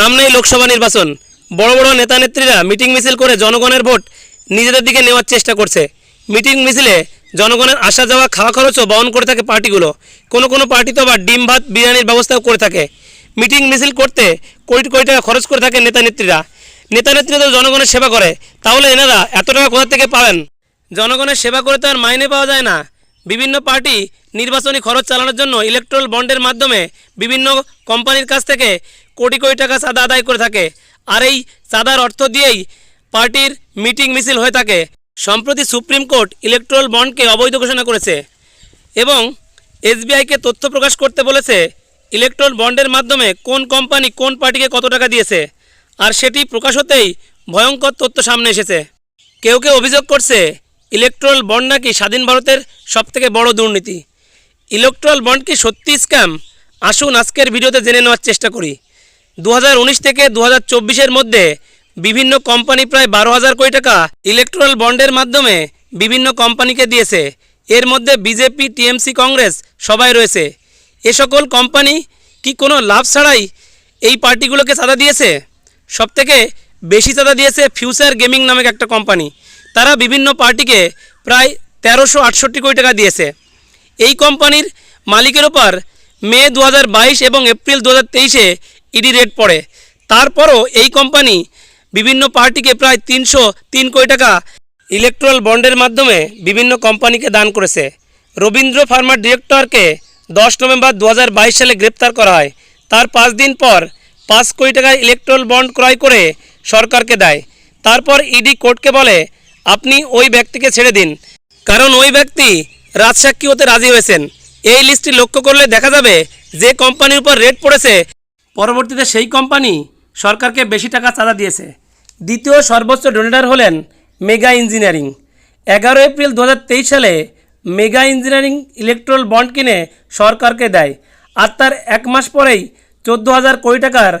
সামনেই লোকসভা নির্বাচন। বড় বড় নেতা নেত্রীরা মিটিং মিছিল করে জনগণের ভোট নিজেদের দিকে নেওয়ার চেষ্টা করছে। মিটিং মিছিলে জনগণের আসা যাওয়া, খাওয়া খরচও বহন করে থাকে পার্টিগুলো। কোনো কোনো পার্টি তো আবার ডিম, ভাত, বিরিয়ানির ব্যবস্থাও করে থাকে। মিটিং মিছিল করতে কোটি কোটি টাকা খরচ করে থাকে নেতা নেত্রীরা। নেতা নেত্রীরা তো জনগণের সেবা করে। তাহলে এনারা এত টাকা কোথা থেকে পাবেন? জনগণের সেবা করে তো আর মাইনে পাওয়া যায় না। বিভিন্ন পার্টি নির্বাচনী খরচ চালানোর জন্য ইলেকট্রাল বন্ডের মাধ্যমে বিভিন্ন কোম্পানির কাছ থেকে কোটি কোটি টাকা চাঁদা আদায় করে থাকে। আর এই চাঁদার অর্থ দিয়েই পার্টির মিটিং মিছিল হয়ে থাকে। সম্প্রতি সুপ্রিম কোর্ট ইলেকট্রাল বন্ডকে অবৈধ ঘোষণা করেছে এবং এসবিআইকে তথ্য প্রকাশ করতে বলেছে ইলেকট্রল বন্ডের মাধ্যমে কোন কোম্পানি কোন পার্টিকে কত টাকা দিয়েছে। আর সেটি প্রকাশ হতেই ভয়ঙ্কর তথ্য সামনে এসেছে। কেউ কেউ অভিযোগ করছে ইলেকট্রল বন্ড নাকি স্বাধীন ভারতের সবথেকে বড় দুর্নীতি। ইলেকট্রল বন্ড কি সত্যি স্ক্যাম? আসুন আজকের ভিডিওতে জেনে নেওয়ার চেষ্টা করি। দু থেকে দু হাজার মধ্যে বিভিন্ন কোম্পানি প্রায় বারো হাজার কোটি টাকা ইলেকট্রাল বন্ডের মাধ্যমে বিভিন্ন কোম্পানিকে দিয়েছে। এর মধ্যে বিজেপি টিএমসি কংগ্রেস সবাই রয়েছে। এ সকল কোম্পানি কি কোনো লাভ ছাড়াই এই পার্টিগুলোকে চাঁদা দিয়েছে? সবথেকে বেশি চাঁদা দিয়েছে ফিউচার গেমিং নামক একটা কোম্পানি। তারা বিভিন্ন পার্টিকে প্রায় তেরোশো আটষট্টি কোটি টাকা দিয়েছে। এই কোম্পানির মালিকের ওপর মে দু হাজার বাইশ এবং এপ্রিল দু হাজার ইডি রেট পড়ে। তারপরও এই কোম্পানি বিভিন্ন পার্টিকে প্রায় তিনশো তিন কোটি টাকা ইলেকট্রাল বন্ডের মাধ্যমে বিভিন্ন কোম্পানিকে দান করেছে। রবীন্দ্র ফার্মার ডিরেক্টরকে দশ নভেম্বর দু হাজার বাইশ সালে গ্রেপ্তার করা হয়। তার পাঁচ দিন পর পাঁচ কোটি টাকার ইলেকট্রাল বন্ড ক্রয় করে সরকারকে দেয়। তারপর ইডি কোর্টকে বলে, আপনি ওই ব্যক্তিকে ছেড়ে দিন। কারণ ওই ব্যক্তি রাজসাক্ষী হতে রাজি হয়েছেন। এই লিস্টটি লক্ষ্য করলে দেখা যাবে যে কোম্পানির উপর রেট পড়েছে পরবর্তীতে সেই কোম্পানি সরকারকে বেশি টাকা চাঁদা দিয়েছে। দ্বিতীয় সর্বোচ্চ ডোনেটার হলেন মেগা ইঞ্জিনিয়ারিং। এগারো এপ্রিল দু হাজার তেইশ সালে মেগা ইঞ্জিনিয়ারিং ইলেকট্রল বন্ড কিনে সরকারকে দেয় আর তার এক মাস পরেই চোদ্দ হাজার কোটি টাকার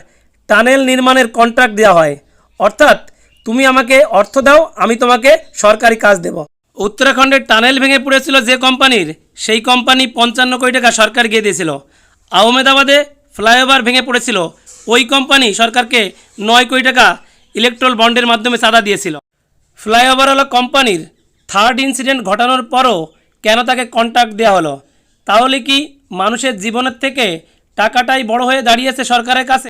টানেল নির্মাণের কন্ট্রাক্ট দেওয়া হয়। অর্থাৎ তুমি আমাকে অর্থ দাও, আমি তোমাকে সরকারি কাজ দেব। উত্তরাখণ্ডের টানেল ভেঙে পড়েছিল যে কোম্পানির, সেই কোম্পানি পঞ্চান্ন কোটি টাকা সরকার গিয়ে দিয়েছিল। আহমেদাবাদে ফ্লাইওভার ভেঙে পড়েছিল। ওই কোম্পানি সরকারকে নয় কোটি টাকা ইলেকট্রল বন্ডের মাধ্যমে চাঁদা দিয়েছিল। ফ্লাইওভারওয়ালা কোম্পানির থার্ড ইনসিডেন্ট ঘটানোর পরও কেন তাকে কন্ট্রাক্ট দেওয়া হলো? তাহলে কি মানুষের জীবনের থেকে টাকাটাই বড় হয়ে দাঁড়িয়েছে সরকারের কাছে?